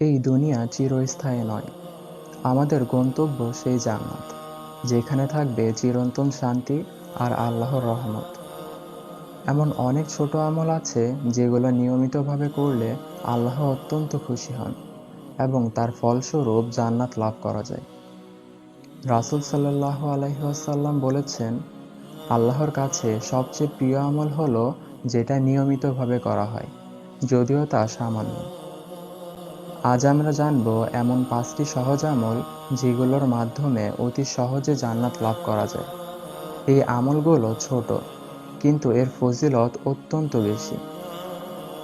এই দুনিয়া চিরস্থায়ী নয়। আমাদের গন্তব্য সেই জান্নাত, যেখানে থাকবে চিরন্তন শান্তি আর আল্লাহর রহমত। এমন অনেক ছোট আমল আছে যেগুলো নিয়মিতভাবে করলে আল্লাহ অত্যন্ত খুশি হন এবং তার ফলস্বরূপ জান্নাত লাভ করা যায়। রাসুল সাল্লাহ আলহিহাসাল্লাম বলেছেন, আল্লাহর কাছে সবচেয়ে প্রিয় আমল হলো যেটা নিয়মিতভাবে করা হয়, যদিও তা সামান্য। আজ আমরা জানব এমন পাঁচটি সহজ আমল যেগুলোর মাধ্যমে অতি সহজে জান্নাত লাভ করা যায়। এই আমলগুলো ছোট, কিন্তু এর ফজিলত অত্যন্ত বেশি।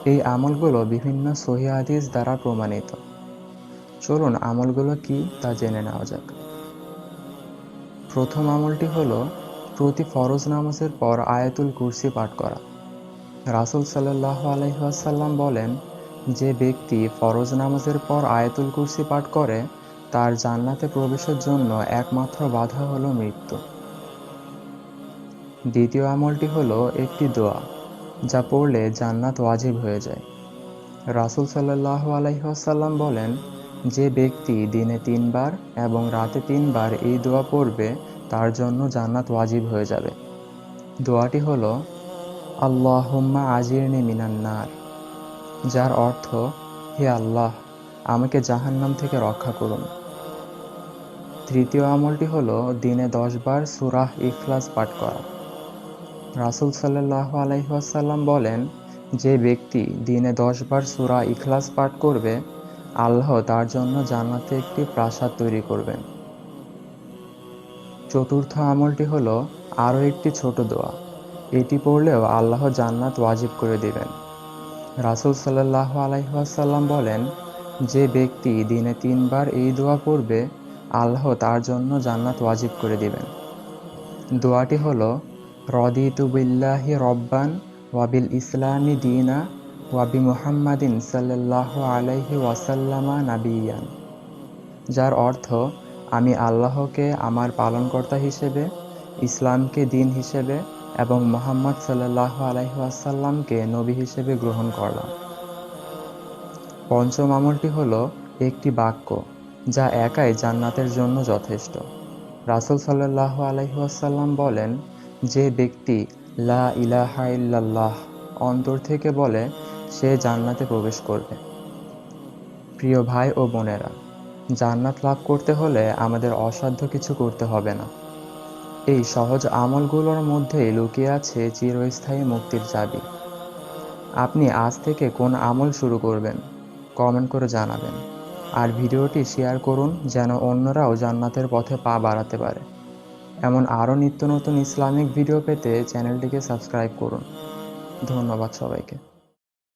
এই আমলগুলো বিভিন্ন সহি হাদিস দ্বারা প্রমাণিত। চলুন আমলগুলো কি তা জেনে নেওয়া যাক। প্রথম আমলটি হলো প্রতি ফরজ নামাজের পর আয়াতুল কুরসি পাঠ করা। রাসুল সাল্লাহ আলহিহাসাল্লাম বলেন যে ব্যক্তি ফরজ নামাজের পর আয়াতুল কুরসি পাঠ করে, তার জান্নাতে প্রবেশের জন্য একমাত্র বাধা হলো মৃত্যু। দ্বিতীয় আমলটি হলো একটি দোয়া, যা পড়লে জান্নাত ওয়াজিব হয়ে যায়। রাসুল সাল্লাহ আলহিহাসাল্লাম বলেন, যে ব্যক্তি দিনে তিনবার এবং রাতে তিনবার এই দোয়া পড়বে, তার জন্য জান্নাত ওয়াজিব হয়ে যাবে। দোয়াটি হলো, আল্লাহম্মা আজিরনি মিনান্নার যার অর্থ, হে আল্লাহ, আমাকে জাহান্নাম থেকে রক্ষা করুন। তৃতীয় আমলটি হল দিনে দশবার সুরাহ ইখলাস পাঠ করা। রাসুল সাল্লাহ আলহিহাসাল্লাম বলেন, যে ব্যক্তি দিনে দশবার সুরা ইখলাস পাঠ করবে, আল্লাহ তার জন্য জান্নাতে একটি প্রাসাদ তৈরি করবেন। চতুর্থ আমলটি হলো আরও একটি ছোট দোয়া। এটি পড়লেও আল্লাহ জান্নাত ওয়াজিব করে দিবেন। রাসুল সাল্লাহ আলাইসাল্লাম বলেন, যে ব্যক্তি দিনে তিনবার এই দোয়া পড়বে, আল্লাহ তার জন্য জান্নাত ওয়াজিব করে দিবেন। দোয়াটি হল, রদিতু বিল্লাহি রব্বান ওয়াবিল ইসলামী দিনা ওয়াবি মুহাম্মাদিন সাল্লাহ আলাইহি ওয়াসাল্লামা নাবিয়ান। যার অর্থ, আমি আল্লাহকে আমার পালনকর্তা হিসেবে, ইসলামকে দিন হিসেবে এবং মোহাম্মদ সাল্লাহ আলাইসাল্লামকে নবী হিসেবে গ্রহণ করলাম। পঞ্চম আমলটি হলো একটি বাক্য যা একাই জান্নাতের জন্য যথেষ্ট। রাসুল সাল্লাহ আলাইসাল্লাম বলেন, যে ব্যক্তি লা ইলাহা অন্তর থেকে বলে, সে জান্নাতে প্রবেশ করবে। প্রিয় ভাই ও বোনেরা, জান্নাত লাভ করতে হলে আমাদের অসাধ্য কিছু করতে হবে না। এই সহজ আমলগুলোর মধ্যেই লুকিয়ে আছে চিরস্থায়ী মুক্তির চাবি। আপনি আজ থেকে কোন আমল শুরু করবেন? কমেন্ট করে জানাবেন। আর ভিডিওটি শেয়ার করুন যেন অন্যরাও জান্নাতের পথে পা বাড়াতে পারে। এমন আরও নিত্য নতুন ইসলামিক ভিডিও পেতে চ্যানেলটিকে সাবস্ক্রাইব করুন। ধন্যবাদ সবাইকে।